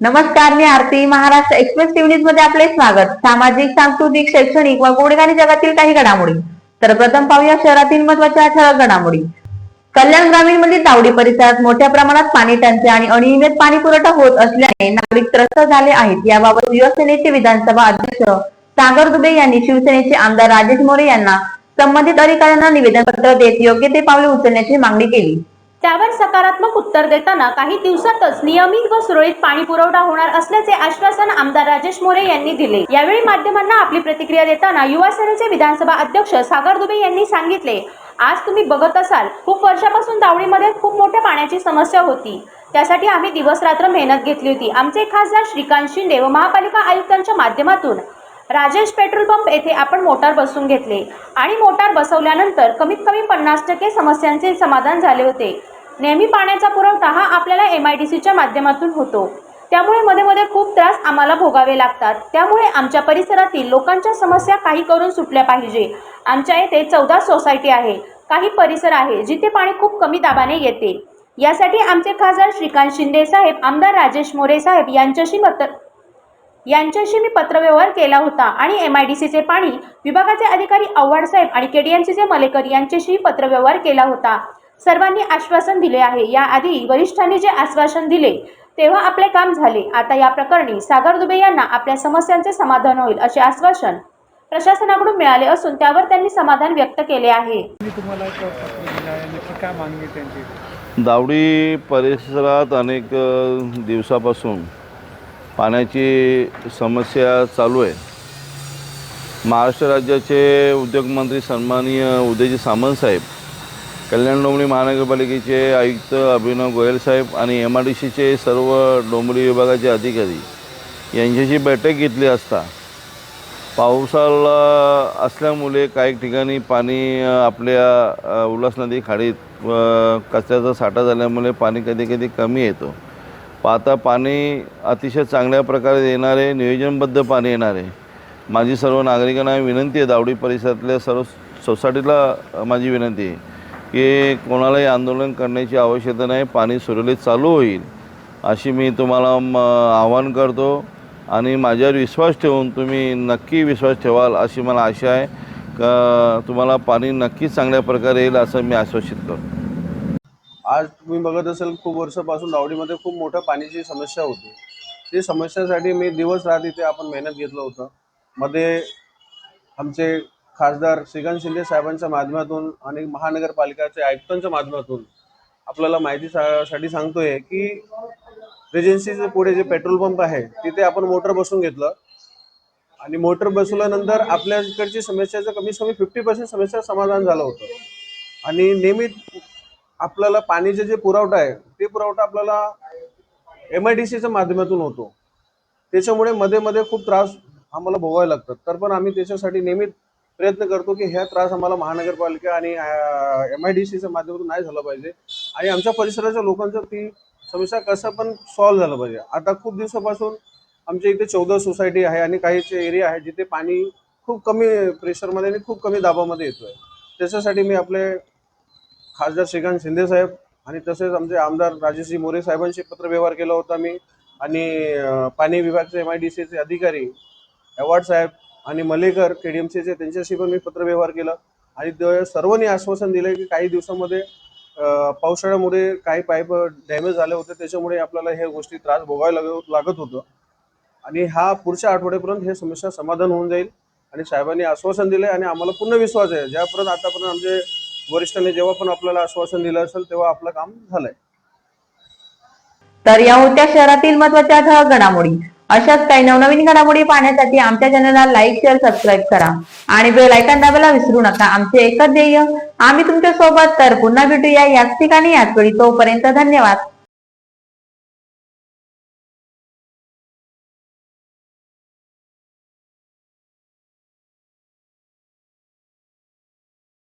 नमस्कार मी Aarti. Maharashtra express TV न्यूजमध्ये आपले स्वागत. सामाजिक सांस्कृतिक शैक्षणिक व गोडगाणी जगातील काही घडामोडी. तर प्रथम पाहूया शहरातील महत्त्वाच्या ठळक घडामोडी. कल्याण ग्रामीण मधील तावडी परिसरात मोठ्या प्रमाणात पाणी टंचाई आणि अनियमित पाणी पुरवठा होत असल्याने नागरिक त्रस्त झाले आहेत. याबाबत युवसेनेचे विधानसभा अध्यक्ष सागर दुबे यांनी शिवसेनेचे आमदार राजेश मोरे यांना संबंधित अधिकाऱ्यांना निवेदन पत्र देत योग्य ते पावले उचलण्याची मागणी केली. त्यावर सकारात्मक उत्तर देताना काही दिवसातच नियमित व सुरळीत पाणी पुरवठा होणार असल्याचे आश्वासन आमदार राजेश मोरे यांनी दिले. यावेळी माध्यमांना आपली प्रतिक्रिया देताना युवा सेनेचे विधानसभा अध्यक्ष सागर दुबे यांनी सांगितले आज तुम्ही बघत असाल खूप वर्षापासून दावणीमध्ये खूप मोठ्या पाण्याची समस्या होती. त्यासाठी आम्ही दिवस रात्र मेहनत घेतली होती. आमचे खासदार श्रीकांत शिंदे व महापालिका आयुक्तांच्या माध्यमातून राजेश पेट्रोल पंप येथे आपण मोटार बसवून घेतले आणि मोटार बसवल्यानंतर कमीत कमी पन्नास टक्के समस्यांचे समाधान झाले होते. नेहमी पाण्याचा पुरवठा हा आपल्याला एम आय डी सीच्या माध्यमातून होतो. त्यामुळे मध्ये मध्ये खूप त्रास आम्हाला भोगावे लागतात. त्यामुळे आमच्या परिसरातील लोकांच्या समस्या काही करून सुटल्या पाहिजे. आमच्या येथे चौदा सोसायटी आहे. काही परिसर आहे जिथे पाणी खूप कमी दाबाने येते. यासाठी आमचे खासदार श्रीकांत शिंदे साहेब आमदार राजेश मोरे साहेब यांच्याशी मत यांच्याशी मी पत्रव्यवहार केला होता आणि एम आय डी सीचे पाणी विभागाचे अधिकारी आव्हाड साहेब आणि के डी एम सीचे मलेकर यांच्याशी पत्रव्यवहार केला होता. सर्वांनी आश्वासन दिले आहे. याआधी वरिष्ठांनी जे आश्वासन दिले तेव्हा आपले काम झाले. आता या प्रकरणी सागर दुबे यांना आपल्या समस्यांचे समाधान होईल असे आश्वासन प्रशासनाकडून मिळाले असून त्यावर त्यांनी समाधान व्यक्त केले आहे. मी तुम्हाला एक पत्र दिलं आहे. नक्की काय मागणी आहे त्यांची? दावडी परिसरात अनेक दिवसापासून पाण्याची समस्या चालू आहे. महाराष्ट्र राज्याचे उद्योगमंत्री सन्माननीय उदयजी सामंत साहेब कल्याण डोंबिवली महानगरपालिकेचे आयुक्त अभिनव गोयल साहेब आणि एम आय डी सीचे सर्व डोंबिवली विभागाचे अधिकारी यांच्याशी बैठक घेतली असता पावसाळा असल्यामुळे काही ठिकाणी पाणी आपल्या उल्हास नदी खाडीत कचऱ्याचा साठा झाल्यामुळे पाणी कधी कधी कमी येतो. पाहता पाणी अतिशय चांगल्या प्रकारे येणारे नियोजनबद्ध पाणी येणार. आहे माझी सर्व नागरिकांना विनंती आहे दावडी परिसरातल्या सर्व सोसायटीला माझी विनंती आहे की कोणालाही आंदोलन करण्याची आवश्यकता नाही पाणी सुरळीत चालू होईल अशी मी तुम्हाला आवाहन करतो. आणि माझ्यावर विश्वास ठेवून तुम्ही नक्की विश्वास ठेवाल अशी मला आशा आहे. का तुम्हाला पाणी नक्कीच चांगल्या प्रकारे येईल असं मी आश्वासित करतो. आज तुम्ही बघत असाल खूप वर्षापासून दावडीमध्ये खूप मोठं पाण्याची समस्या होती. ती समस्यासाठी मी दिवस रात इथे आपण मेहनत घेतलं होतं. मध्ये आमचे खासदार श्रीकांत शिंदे साहेबांच्या माध्यमातून आणि महानगरपालिकाच्या आयुक्तांच्या माध्यमातून आपल्याला माहिती सा- साठी सांगतोय की रेजन्सीचे पुढे जे पेट्रोल पंप आहे तिथे आपण मोटर बसवून घेतलं. आणि मोटर बसवल्यानंतर आपल्या इकडची समस्याचं कमीत कमी फिफ्टी पर्सेंट समस्या समाधान झालं होतं. आणि नियमित आपल्याला पाण्याचे जे पुरवठा आहे ते पुरवठा आपल्याला एम आय डी सीच्या माध्यमातून होतो. त्याच्यामुळे मध्ये मध्ये खूप त्रास आम्हाला भोगावे लागतात. तर पण आम्ही त्याच्यासाठी नेहमी प्रयत्न करतो की ह्या त्रास आम्हाला महानगरपालिका आणि एम आय डी सीच्या माध्यमातून नाही झाला पाहिजे. आणि आमच्या परिसराच्या लोकांचं ती समस्या कसं पण सॉल्व्ह झालं पाहिजे. आता खूप दिवसापासून आमच्या इथे चौदा सोसायटी आहे आणि काहीचे एरिया आहे जिथे पाणी खूप कमी प्रेशरमध्ये आणि खूप कमी दाबामध्ये येतो आहे त्याच्यासाठी मी आपले खासदार श्रीकांत शिंदे साहेब आणि तसेच आमचे आमदार राजेशजी मोरे साहेबांशी पत्रव्यवहार केला होता मी. आणि पाणी विभागचे एम आय डी सीचे अधिकारी अवॉर्ड साहेब आणि मलेकर के डी एम सीचे त्यांच्याशी पण मी पत्रव्यवहार केला. आणि ते सर्वांनी आश्वासन दिलं की काही दिवसामध्ये पावसाळ्यामुळे काही पाईप डॅमेज झाले होते त्याच्यामुळे आपल्याला हे गोष्टी त्रास भोगावे लागत लागत होतं. आणि हा पुढच्या आठवड्यापर्यंत हे समस्या समाधान होऊन जाईल. आणि साहेबांनी आश्वासन दिले आणि आम्हाला पूर्ण विश्वास आहे. ज्यापर्यंत आतापर्यंत आमचे वरिष्ठांनी जेव्हा पण आपल्याला आश्वासन दिलं असेल तेव्हा आपलं काम झालंय. तर या होत्या शहरातील महत्त्वाच्या ठळक घडामोडी. अशाच काही नवनवीन घडामोडी पाहण्यासाठी आमच्या चॅनलला लाईक शेअर सबस्क्राईब करा. आणि बेल आयकॉन दाबायला विसरू नका. आमचे एकच ध्येय आम्ही तुमच्यासोबत तर पुन्हा भेटूया याच ठिकाणी याच वेळी तोपर्यंत धन्यवाद.